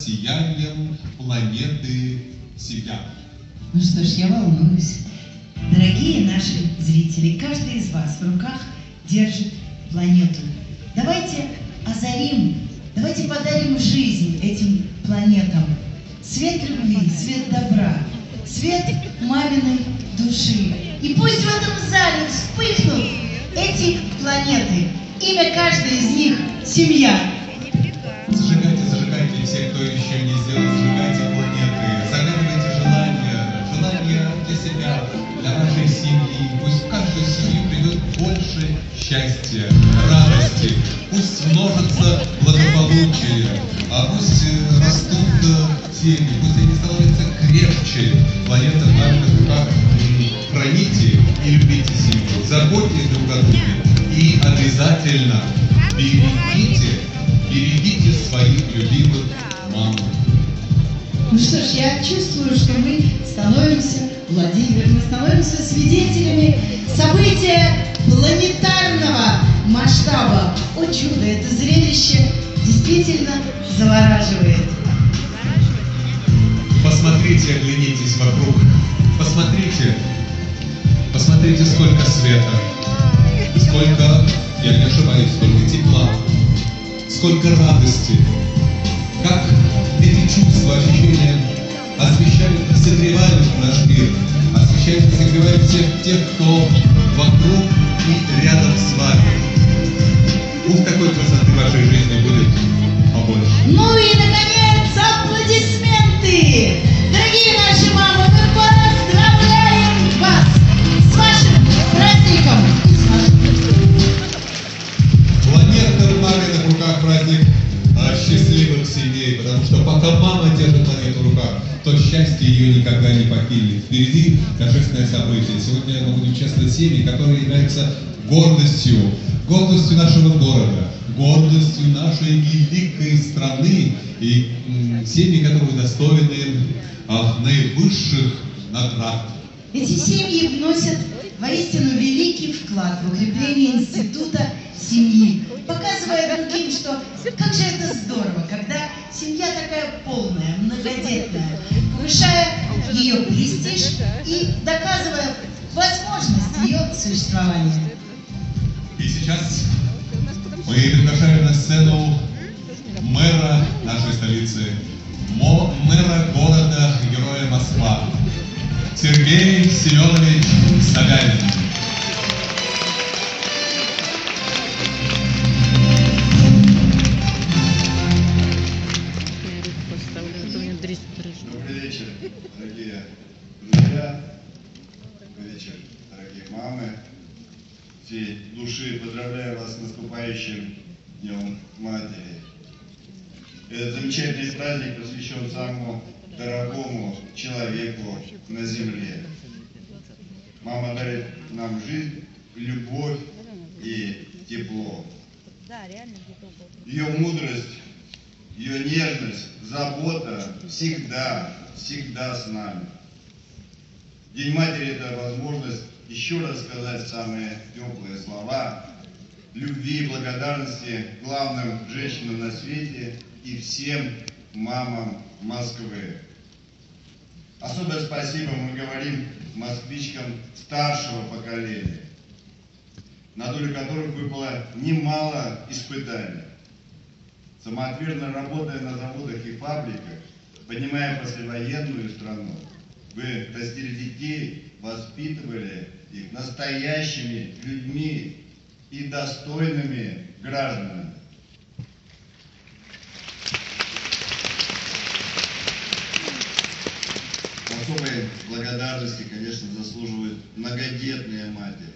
сиянием планеты себя. Ну что ж, я волнуюсь. Дорогие наши зрители, каждый из вас в руках держит планету. Давайте озарим, давайте подарим жизнь этим планетам. Свет любви, свет добра, свет маминой души. И пусть в этом зале вспыхнут эти планеты. Имя каждой из них – семья. Счастья, радости. Пусть множится благополучие, а пусть э, растут э, семьи, пусть они становятся крепче. Планета в наших руках. Храните и любите семью, заботьтесь друг о друге и обязательно берегите, берегите своих любимых мам. Ну что ж, я чувствую, что мы становимся, Владимир, мы становимся свидетелями действительно завораживает. Посмотрите, оглянитесь вокруг. Посмотрите, посмотрите, сколько света, сколько, я не ошибаюсь, сколько тепла, сколько радости. Как эти чувства, ощущения освещают и согревают наш мир, освещают и согревают всех тех, кто вокруг и рядом с Ну и, наконец, аплодисменты! Дорогие наши мамы, мы поздравляем вас с вашим праздником! Планета в маминых руках праздник а, счастливых семей, потому что пока мама держит планету в руках, то счастье ее никогда не покинет. Впереди торжественное событие. Сегодня мы будем чествовать семьи, которые являются гордостью, гордостью нашего города, гордостью нашей великой страны и семьи, которые достойны а, наивысших наград. Эти семьи вносят воистину великий вклад в укрепление института семьи, показывая другим, что как же это здорово, когда семья такая полная, многодетная, повышая ее престиж и доказывая возможность ее существования. И сейчас мы приглашаем на сцену мэра нашей столицы, мэра города Героя Москва, Сергей Семенович Собянин. Добрый вечер, дорогие друзья. Добрый вечер. Всей души поздравляю вас с наступающим Днем Матери. Этот замечательный праздник посвящен самому дорогому человеку на земле. Мама дарит нам жизнь, любовь и тепло. Ее мудрость, ее нежность, забота всегда, всегда с нами. День матери – это возможность еще раз сказать самые теплые слова любви и благодарности главным женщинам на свете и всем мамам Москвы. Особое спасибо мы говорим москвичкам старшего поколения, на долю которых выпало немало испытаний. Самоотверженно работая на заводах и фабриках, поднимая послевоенную страну, вы растили детей, воспитывали их настоящими людьми и достойными гражданами. Особой благодарности, конечно, заслуживают многодетные матери.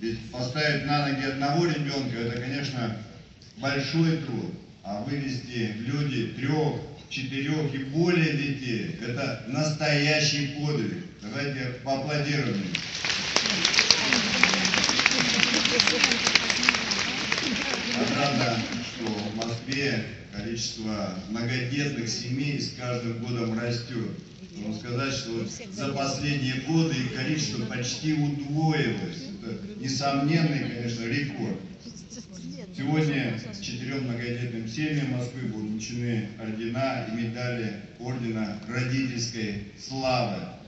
Ведь поставить на ноги одного ребенка, это, конечно, большой труд. А вывести в люди трех, четырех и более детей, это настоящий подвиг. Давайте поаплодируем. им. Что в Москве количество многодетных семей с каждым годом растет. Можно сказать, что за последние годы их количество почти удвоилось. Это несомненный, конечно, рекорд. Сегодня четырем многодетным семьям Москвы будут вручены ордена и медали ордена родительской славы.